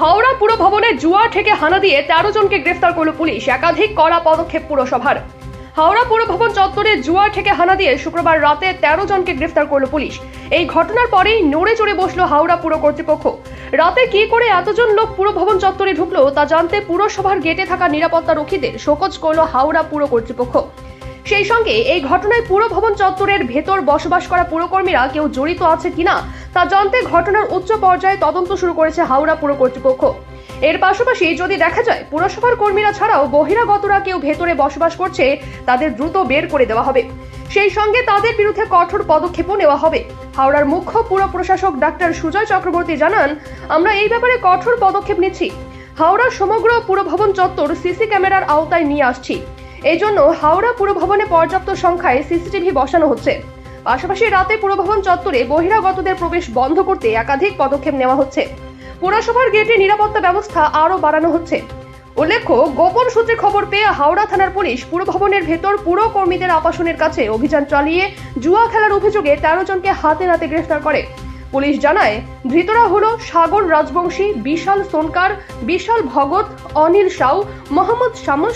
হাওড়া পুর ভবনে জুয়া ঠেকে হানা দিয়ে তেরো জনকে গ্রেফতার করল পুলিশ। একাধিক কড়া পদক্ষেপ পুরসভার। হাওড়া পুর ভবন চত্বরে জুয়া ঠেকে হানা দিয়ে শুক্রবার রাতে তেরো জনকে গ্রেফতার করল পুলিশ। এই ঘটনার পরেই নড়ে চড়ে বসল হাওড়া পুর কর্তৃপক্ষ। রাতে কি করে এতজন লোক পুর ভবন চত্বরে ঢুকলো তা জানতে পুরসভার গেটে থাকা নিরাপত্তা রক্ষীদের শোকজ করল হাওড়া পুর কর্তৃপক্ষ। সেই সঙ্গে এই ঘটনায় পুর ভবন চত্বরের ভেতর বসবাস করা পুরকর্মীরা কেউ জড়িত আছে কিনা তা জানতে ঘটনার উচ্চ পর্যায়ে তদন্ত শুরু করেছে হাওড়া পুর কর্তৃপক্ষ। এর পাশাপাশি যদি দেখা যায়, পুরসভার কর্মীরা ছাড়াও বহিরাগতরা কেউ ভেতরে বসবাস করছে, তাদের দ্রুত বের করে দেওয়া হবে। সেই সঙ্গে তাদের বিরুদ্ধে কঠোর পদক্ষেপও নেওয়া হবে। হাওড়ার মুখ্য পুর প্রশাসক ডাক্তার সুজয় চক্রবর্তী জানান, আমরা এই ব্যাপারে কঠোর পদক্ষেপ নিচ্ছি। হাওড়ার সমগ্র পুরভবন চত্বর সিসি ক্যামেরার আওতায় নিয়ে আসছি। এই জন্য হাওড়া পুরভবনে পর্যাপ্ত সংখ্যায় সিসিটিভি বসানো হচ্ছে। পাশাপাশি রাতে পুরভবন চত্বরে বহিরাগতদের প্রবেশ বন্ধ করতে একাধিক পদক্ষেপ নেওয়া হচ্ছে। পুরসভার গেটে নিরাপত্তা ব্যবস্থা আরও বাড়ানো হচ্ছে। উল্লেখ্য, গোপন সূত্রে খবর পেয়ে হাওড়া থানার পুলিশ পুরভবনের ভেতর পুরো কর্মীদের আবাসনের কাছে অভিযান চালিয়ে জুয়া খেলার অভিযোগে তেরো জনকে হাতে নাতে গ্রেফতার করে। পুলিশ জানায়, ধৃতরা হল সাগর রাজবংশী, বিশাল সোনকার, বিশাল ভগত, অনিল সাউ, মোহাম্মদ শামস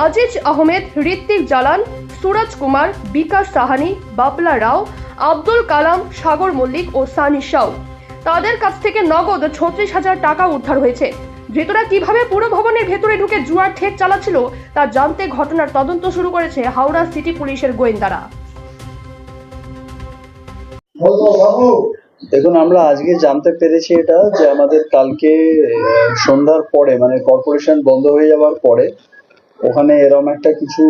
আজিজ আহমেদ ঋত্বিক জালান সুরজ কুমার, বিকাশ সাহানি বাবলা রাও, আব্দুল কালাম, সাগর মল্লিক ও সানি সাউ। তাদের কাছ থেকে নগদ ছত্রিশ হাজার টাকা উদ্ধার হয়েছে। ধৃতরা কীভাবে পুরো ভবনের ভেতরে ঢুকে জুয়ার ঠেক চালাচ্ছিল, তা জানতে ঘটনার তদন্ত শুরু করেছে হাওড়া সিটি পুলিশের গোয়েন্দারা। দেখুন, আমরা আজকে জানতে পেরেছি এটা যে আমাদের কালকে সন্ধ্যার পরে মানে কর্পোরেশন বন্ধ হয়ে যাওয়ার পরে ওখানে এরম একটা কিছু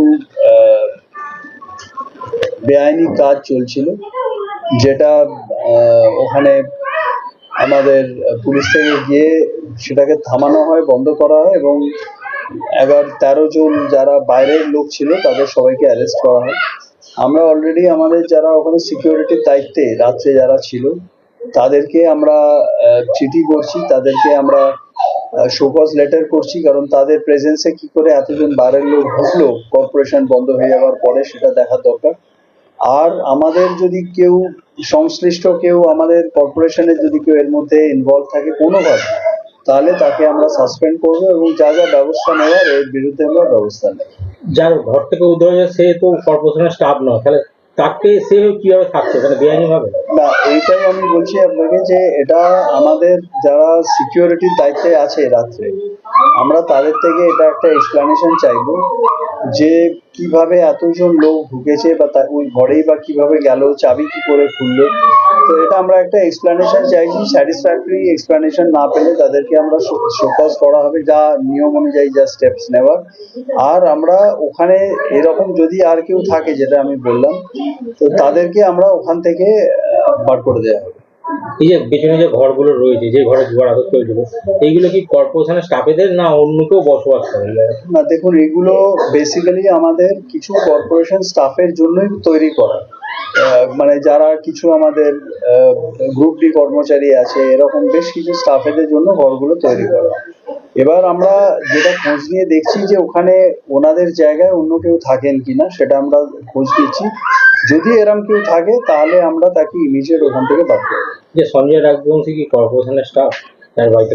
বেআইনি কাজ চলছিল, যেটা ওখানে আমাদের পুলিশ থেকে গিয়ে সেটাকে থামানো হয়, বন্ধ করা হয় এবং এগারো, তেরো জন যারা বাইরের লোক ছিল তাদের সবাইকে অ্যারেস্ট করা হয়। আমরা অলরেডি আমাদের যারা ওখানে সিকিউরিটির দায়িত্বে রাত্রে যারা ছিল, তাদেরকে আমরা চিঠি করছি, তাদেরকে আমরা শোকজ লেটার করছি, কারণ তাদের প্রেজেন্সে কি করে এতজন বাইরের লোক ঢুকলো কর্পোরেশন বন্ধ হয়ে যাওয়ার পরে সেটা দেখার দরকার। আর আমাদের যদি কেউ সংশ্লিষ্ট কেউ আমাদের কর্পোরেশনের যদি কেউ এর মধ্যে ইনভলভ থাকে কোনোভাবে, তাহলে তাকে আমরা সাসপেন্ড করব এবং যা যা ব্যবস্থা নেওয়ার এর বিরুদ্ধে আমরা ব্যবস্থা নেব। যার ঘর থেকে হয়েছে, সে তো কর্পোরেশনের স্টাফ নয়, তাহলে তাকে সে কীভাবে থাকছে? মানে বেআইনি ভাবে না, এইটাই আমি বলছি আপনাকে যে এটা আমাদের যারা সিকিউরিটির দায়িত্বে আছে রাত্রে, আমরা তাদের থেকে এটা একটা এক্সপ্লানেশন চাইব। যে কীভাবে এতজন লোক ঢুকেছে বা তার ওই ঘরেই বা কীভাবে গেল, চাবি কি করে খুললো, তো এটা আমরা একটা এক্সপ্লানেশন চাইছি। স্যাটিসফ্যাক্টরি এক্সপ্লানেশন না পেলে তাদেরকে আমরা শোকজ করা হবে যা নিয়ম অনুযায়ী যা স্টেপস নেওয়ার। আর আমরা ওখানে এরকম যদি আর কেউ থাকে, যেটা আমি বললাম, তো তাদেরকে আমরা ওখান থেকে বার করে দেওয়া হবে। এই যে পেছনে যে ঘরগুলো রয়েছে, যে ঘরে জোয়ার আদত চলছিল এইগুলো কি কর্পোরেশনের স্টাফেদের না অন্য কেউ বসবাস করে? না, দেখুন, এগুলো বেসিক্যালি আমাদের কিছু কর্পোরেশন স্টাফের জন্যই তৈরি করা। মানে যারা কিছু আমাদের গ্রুপ ডি কর্মচারী আছে, এরকম বেশ কিছু স্টাফেদের জন্য ঘরগুলো তৈরি করা। এবার আমরা যেটা খোঁজ নিয়ে দেখছি যে ওখানে ওনাদের জায়গায় অন্য কেউ থাকেন কিনা, সেটা আমরা খোঁজ নিচ্ছি। যদি এরম কেউ থাকে তাহলে আমরা তাকে ইমিডিয়েট ওখান থেকে বাদ করব যে সঞ্জয় রাজবংশী কি কর্পোরেশনের স্টাফ তার বাড়িতে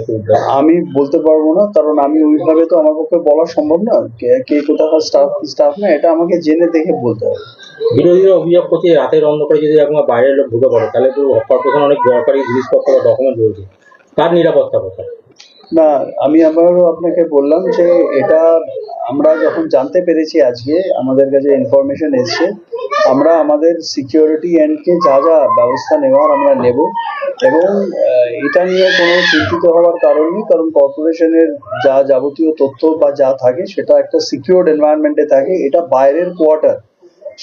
আমি বলতে পারব না কারণ আমি ওইভাবে তো আমার পক্ষে বলা সম্ভব না। কে কে কোথাকার স্টাফ কি স্টাফ না এটা আমাকে জেনে দেখে বলতে হবে। বিরোধীরা অভিযোগ করছে রাতের অন্ধকারে যদি একবার বাইরের লোক ঢুকে পড়ে তাহলে তো কর্পোরেশন অনেক দরকারি জিনিসপত্র বা ডকুমেন্ট রয়েছে। তার নিরাপত্তা কোথায়? না, আমি আবারও আপনাকে বললাম যে এটা আমরা যখন জানতে পেরেছি আজকে, আমাদের কাছে ইনফরমেশন এসছে, আমরা আমাদের সিকিউরিটি অ্যান্ডকে যা যা ব্যবস্থা নেওয়ার আমরা নেব এবং এটা নিয়ে কোনো চিন্তিত হওয়ার কারণ নেই, কারণ কর্পোরেশনের যা যাবতীয় তথ্য বা যা থাকে সেটা একটা সিকিউরড এনভায়রনমেন্টে থাকে, এটা বাইরের কোয়ার্টার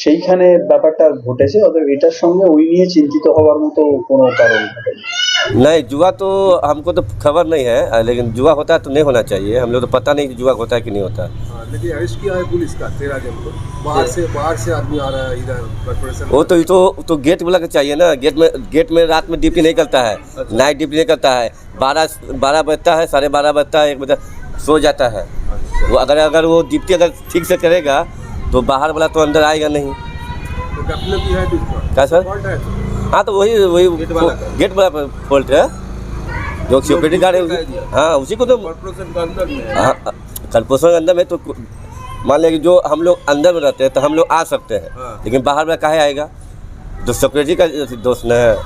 সেইখানে ব্যাপারটা ঘটেছে, অতএব এটার সঙ্গে ওই নিয়ে চিন্তিত হওয়ার মতো কোনো কারণ ঘটেনি नहीं जुआ तो हमको तो खबर नहीं है लेकिन जुआ होता है तो नहीं होना चाहिए। हम लोग तो पता नहीं कि जुआ होता है कि नहीं होता हाँ, लेकिन अरेस्ट किया है पुलिस का तेरह जन को बाहर से बाहर से आदमी आ रहा है इधर कॉर्पोरेशन वो तो ये तो तो गेट वाला के चाहिए ना। गेट में गेट में रात में ड्यूटी नहीं करता है। अच्छा। नाइट ड्यूटी नहीं करता है। बारह बारह बजता है साढ़े बारह बजता है एक बजे सो जाता है। वो अगर अगर वो ड्यूटी अगर ठीक से करेगा तो बाहर वाला तो अंदर आएगा नहीं। तो क्या सर? है तो वही वही गेट वाला। फॉल्ट है जो सिक्योरिटी गार्ड है। हाँ उसी को तो कॉर्पोरेशन का अंदर में है हाँ कॉर्पोरेशन के अंदर में तो मान लिया कि जो हम लोग अंदर में रहते हैं तो हम लोग आ सकते हैं हाँ। लेकिन बाहर में कहा आएगा जो सिक्योरिटी का दोस्त न है